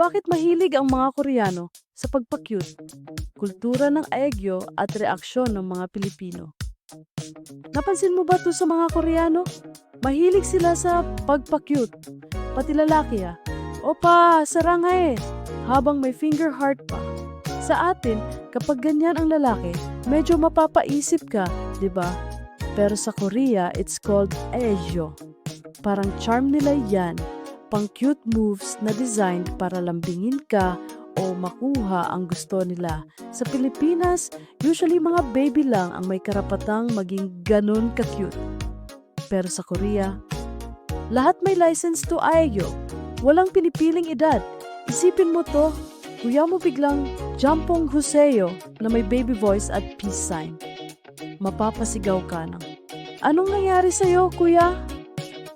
Bakit mahilig ang mga Koreano sa pagpa-cute? Kultura ng Aegyo at reaksyon ng mga Pilipino. Napansin mo ba to sa mga Koreano? Mahilig sila sa pagpa-cute. Pati lalaki ah. Opa, saranga eh. Habang may finger heart pa. Sa atin, kapag ganyan ang lalaki, medyo mapapaisip ka, di ba? Pero sa Korea, it's called Aegyo. Parang charm nila yan. Pang cute moves na designed para lambingin ka o makuha ang gusto nila. Sa Pilipinas, usually mga baby lang ang may karapatang maging ganun ka-cute. Pero sa Korea, lahat may license to Aegyo. Walang pinipiling edad. Isipin mo to, kuya mo biglang Jampong Huseo na may baby voice at peace sign. Mapapasigaw ka ng, Anong nangyari sa'yo, kuya?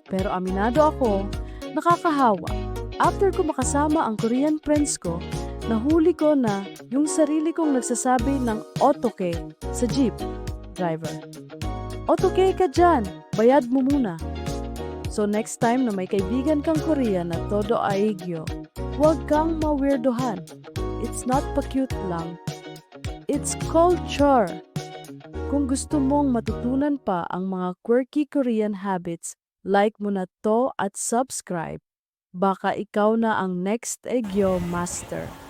Pero aminado ako, nakakahawa. After ko makasama ang Korean friends ko, nahuli ko na yung sarili kong nagsasabi ng otoke sa jeep driver. Otoke ka dyan, bayad mo muna. So next time na may kaibigan kang Korean na todo aigyo, huwag kang mawirdohan. It's not pa-cute lang. It's culture. Kung gusto mong matutunan pa ang mga quirky Korean habits, like mo na to at subscribe. Baka ikaw na ang next Egyo Master.